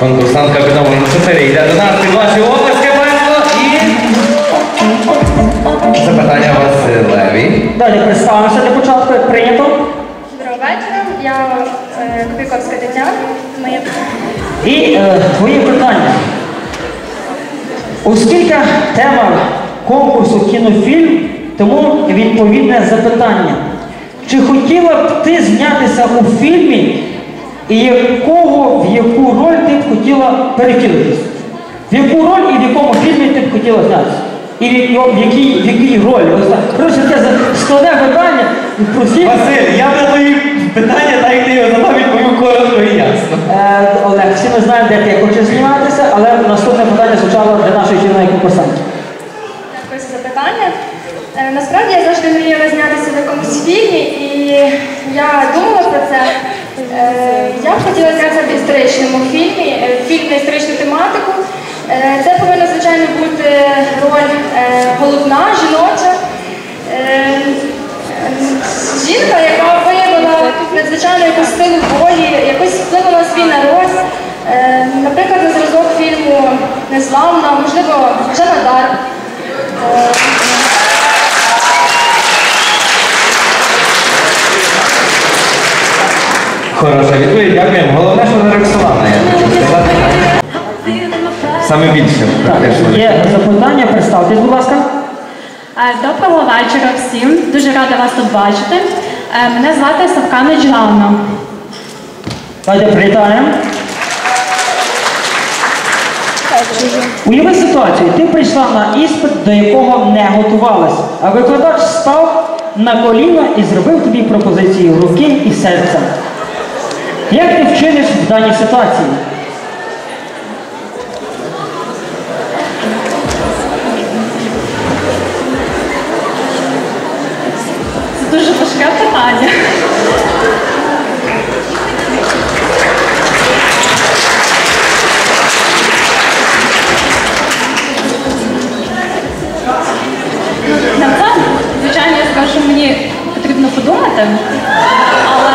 Конкурсантка номером 4 йде до нас під ваші обласки, панство, і запитання Василеві. Далі представимося для початку, як прийнято. Доброго вечора. Я е, Копійковська Тетяна. Моє І е, твої питання. Оскільки тема конкурсу кінофільм, тому відповідне запитання. Чи хотіла б ти знятися у фільмі, і якого, в б хотіла перекинутися? В яку роль і в якому фільмі ти б хотіла знятися? І в, в, якій, в якій ролі? Коротше, це складне питання. Прості. Василь, я на твої питання, так як ти його задав, відповів коротко і ясно. Е, Олег, всі ми знаємо, де ти хочеш зніматися, але наступне питання звучало для нашої жінної конкурсантки. дякую за запитання. Е, Насправді я завжди мріяла знятися в якомусь фільмі, і я думала про це. Е, Я б хотіла знятися в історичному фільмі, е, фільм на історичну тематику. Е, Це повинна, звичайно, бути роль головна, жіноча. Жінка, яка виявила надзвичайно якусь силу волі, якось вплинула на свій народ. Наприклад, на зразок фільму Незламна, можливо, Жанна Дарк. Доброго вечора всім. Дуже рада вас тут бачити. Е, Мене звати Савкана Джанна. Давайте привітаємо. Уяви ситуацію, ти прийшла на іспит, до якого не готувалась, а викладач став на коліна і зробив тобі пропозицію руки і серця. Як ти вчиниш в даній ситуації? Це дуже важке питання. На це, звичайно, я скажу, що мені потрібно подумати, але,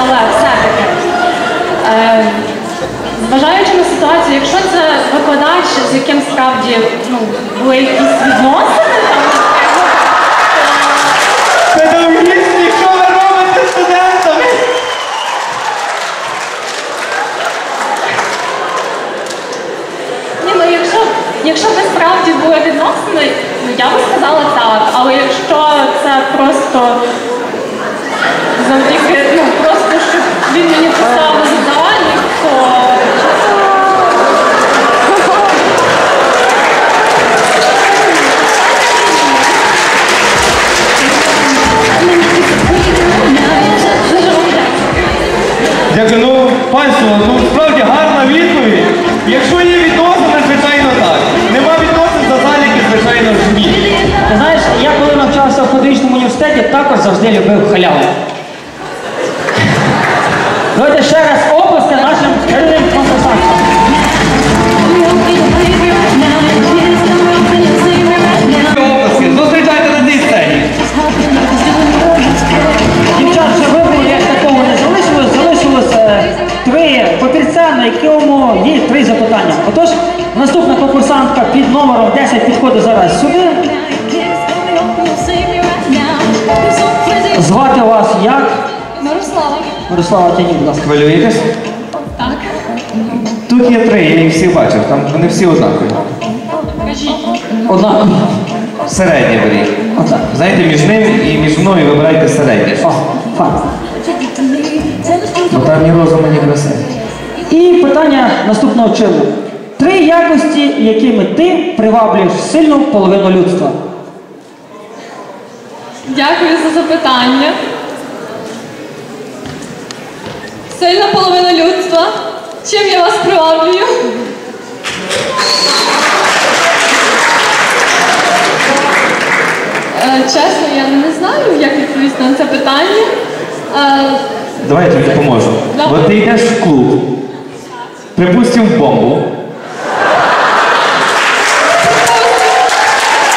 але все-таки. Е, Зважаючи на ситуацію, якщо це викладач, з яким справді ну, були якісь відносини, Дякую, ну, панство, ну справді гарна відповідь. Якщо є відносини, звичайно так. Нема відносин за заліки, звичайно ні. Ти знаєш, я коли навчався в педагогічному університеті, також завжди любив халяву. Давайте ще раз є три запитання. Отож, наступна конкурсантка під номером 10 підходить зараз сюди. Звати вас як? Мирослава. Мирослава Тяні, будь ласка. Хвилюєтесь? Так. Тут є три, я їх всіх бачив, там вони всі однакові. Кажіть. Одна. Середнє беріть. Отак. Знаєте, між ним і між мною вибирайте середнє. О, факт. Бо там ні розуму, ні краси. І питання наступного чину. Три якості, якими ти приваблюєш сильну половину людства. Дякую за запитання. Сильна половина людства. Чим я вас приваблюю? Е, Чесно, я не знаю, як відповісти на це питання. Е, Давай я тобі допоможу. От ти йдеш в клуб, припустим, бомбу.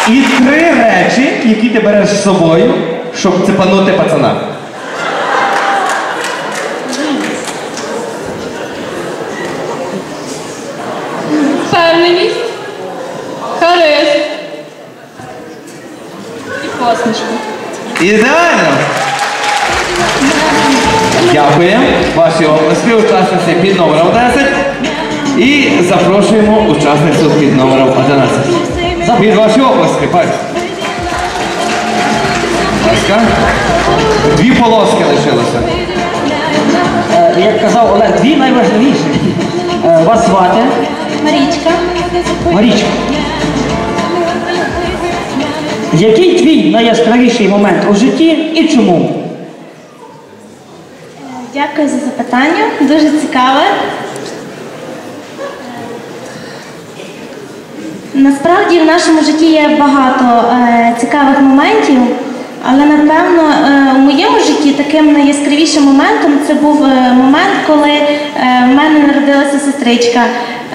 І три речі, які ти береш з собою, щоб цепанути пацана. Впевненість, харизм і посмішка. Ідеально! Дякую. Ваші обласки учасниці під номером 10. І запрошуємо учасницю під номером 11. Під ваші пальці. Ласка. Дві полоски лишилося. Е, Як казав Олег, дві найважливіші. Е, Вас звати Марічка. Марічка. Який твій найяскравіший момент у житті і чому? Дякую за запитання. Дуже цікаве. Насправді в нашому житті є багато е, цікавих моментів, але напевно е, у моєму житті таким найяскравішим моментом це був е, момент, коли е, в мене народилася сестричка.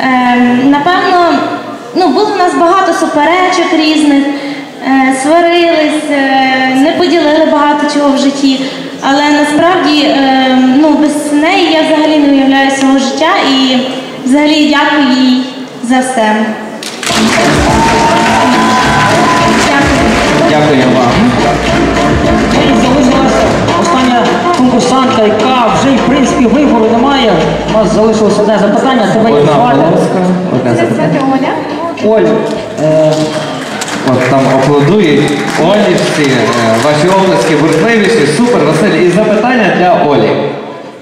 Е, напевно, ну, було в нас багато суперечок різних, е, сварились, е, не поділили багато чого в житті. Але насправді е, ну, без неї я взагалі не уявляю свого життя і взагалі дякую їй за все. Дякую. Вам. Залишилася остання конкурсантка, яка вже в принципі вибору немає. У нас залишилось одне запитання. Тебе Одна звати? одне запитання. Оля. Оля. Е, От там аплодують Олівці, е, ваші обласки бурхливіші, супер, Василь. І запитання для Олі.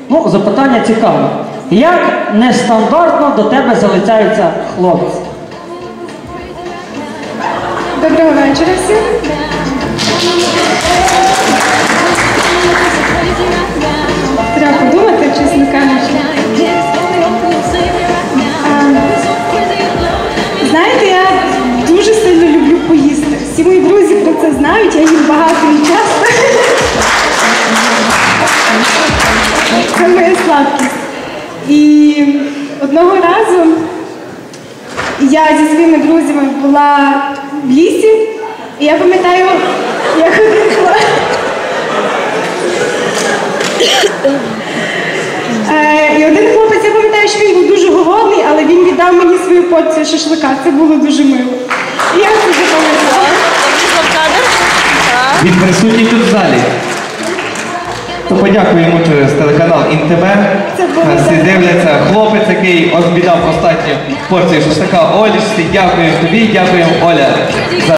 ну, запитання цікаве. Як нестандартно до тебе залицяються хлопці? Доброго вечора всім. Треба подумати, чесно кажучи. Знаєте, я дуже сильно люблю поїсти. Всі мої друзі про це знають, я їм багато і часто. Це моя слабкість. І одного разу я зі своїми друзями була в лісі, і я пам'ятаю, я ходила. Е, І один хлопець, я пам'ятаю, що він був дуже голодний, але він віддав мені свою порцію шашлика. Це було дуже мило. І я дуже запам'ятала. Від присутніх тут в залі. То подякуємо через телеканал ІНТБ. Це Всі дивляться. Хлопець, який обідав останню порцію шашлика Олі, Дякуємо тобі, дякуємо Оля. за